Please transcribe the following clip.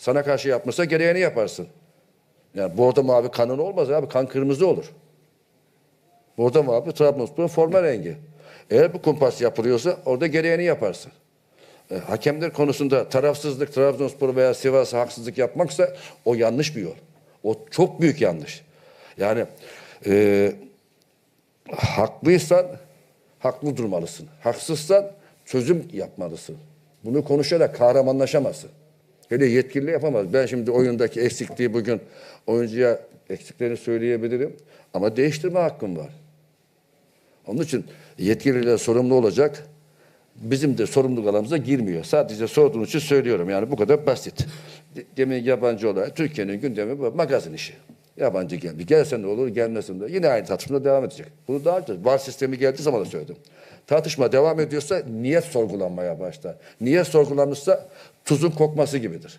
Sana karşı yapmışsa gereğini yaparsın. Yani bordo mavi kanın olmaz abi. Kan kırmızı olur. Bordo mavi Trabzonspor'un forma rengi. Eğer bu kumpas yapılıyorsa orada gereğini yaparsın. E, hakemler konusunda tarafsızlık Trabzonspor veya Sivas'a haksızlık yapmaksa o yanlış bir yol. O çok büyük yanlış. Yani e, haklıysan haklı durmalısın. Haksızsan çözüm yapmalısın. Bunu konuşarak kahramanlaşamazsın. Hele yetkili yapamaz. Ben şimdi oyundaki eksikliği bugün oyuncuya eksiklerini söyleyebilirim. Ama değiştirme hakkım var. Onun için yetkililer sorumlu olacak. Bizim de sorumluluk alanımıza girmiyor. Sadece sorduğunuz için söylüyorum. Yani bu kadar basit. De- Demin yabancı olay. Türkiye'nin gündemi bu. Magazin işi. Yabancı geldi. Gelse ne olur, gelmesin de. Yine aynı tartışma devam edecek. Bunu daha önce var sistemi geldiği zaman da söyledim. Tartışma devam ediyorsa niyet sorgulanmaya başlar. Niyet sorgulanırsa tuzun kokması gibidir.